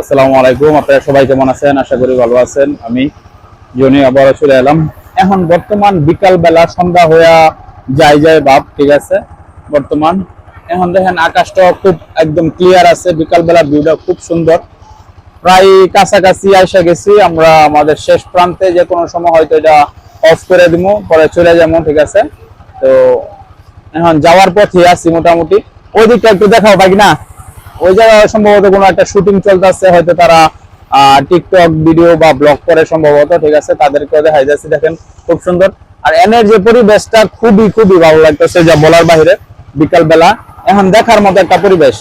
আসসালামু আলাইকুম, আপনারা সবাই কেমন আছেন? আশা করি ভালো আছেন। আমি জনি, আবারও চলে এলাম। এখন বর্তমান বিকাল বেলা সন্ধ্যা হইয়া যায় ঠিক আছে? বর্তমান। এখন দেখেন আকাশটা খুব একদম ক্লিয়ার আছে। ভিউটা খুব সুন্দর। প্রায় কাছাকাছি এসে গেছি। আমরা আমাদের শেষ প্রান্তে যে কোনো সময় হয়তো এটা অফ করে দিব পরে চলে যাব, ঠিক আছে? তো এখন যাওয়ার পথে আছি মোটামুটি। ওই দিকটা একটু দেখাও বাকি না ওই জায়গায় সম্ভবত কোনো একটা শুটিং চলতেছে, হয়তো তারা টিকটক ভিডিও বা ব্লগ করে সম্ভবত, ঠিক আছে? তাদেরকেও দেখাই যাচ্ছে, দেখেন, খুব সুন্দর। আর এনের যে পরিবেশটা খুবই খুবই ভালো লাগতেছে, যা বলার বাইরে বিকাল বেলা এখন দেখার মতো একটা পরিবেশ।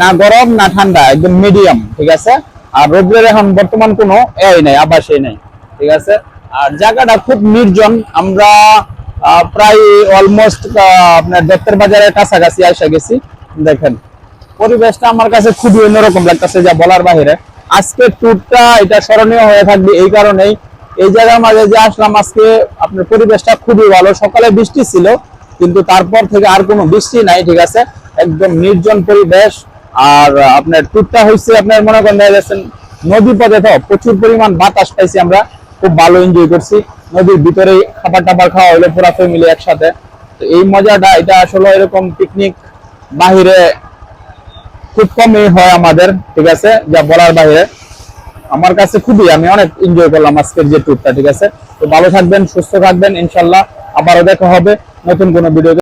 না গরম, না ঠান্ডা, একদম মিডিয়াম ঠিক আছে? আর রোদ্রের এখন বর্তমান কোনো এই নাই আবাসই নাই, ঠিক আছে? আর জায়গাটা খুব নির্জন। আমরা প্রায় অলমোস্ট আপনার দত্তের বাজারের কাছাকাছি আসা গেছি, দেখেন। পরিবেশটা আমার কাছে খুবই অন্যরকম লাগতেছে যা বলার বাহিরে। আজকে ট্যুরটা এটা স্মরণীয় হয়ে থাকবে এই কারণেই। এই জায়গার মাঝে যে আসলাম, আজকে আপনার পরিবেশটা খুবই ভালো। সকালে বৃষ্টি ছিল, কিন্তু তারপর থেকে আর কোনো বৃষ্টি নাই, ঠিক আছে? একদম নির্জন পরিবেশ। আর আপনার ট্যুরটা হয়েছে আপনার মনে করেন দেখা যাচ্ছেন নদী পথে, তো প্রচুর পরিমাণ বাতাস পাইছি আমরা। খুব ভালো এনজয় করছি। নদীর ভিতরে খাবার টাবার খাওয়া হলো পুরা ফ্যামিলি একসাথে। তো এই মজাটা, এটা আসলে এরকম পিকনিক বাহিরে খুব কমই হয় আমাদের, ঠিক আছে? যা বলার বাইরে। আমার কাছে খুবই, আমি অনেক এনজয় করলাম আজকের যে ট্যুরটা ঠিক আছে? তো ভালো থাকবেন, সুস্থ থাকবেন, ইনশাল্লাহ। আবারও দেখা হবে নতুন কোনো ভিডিও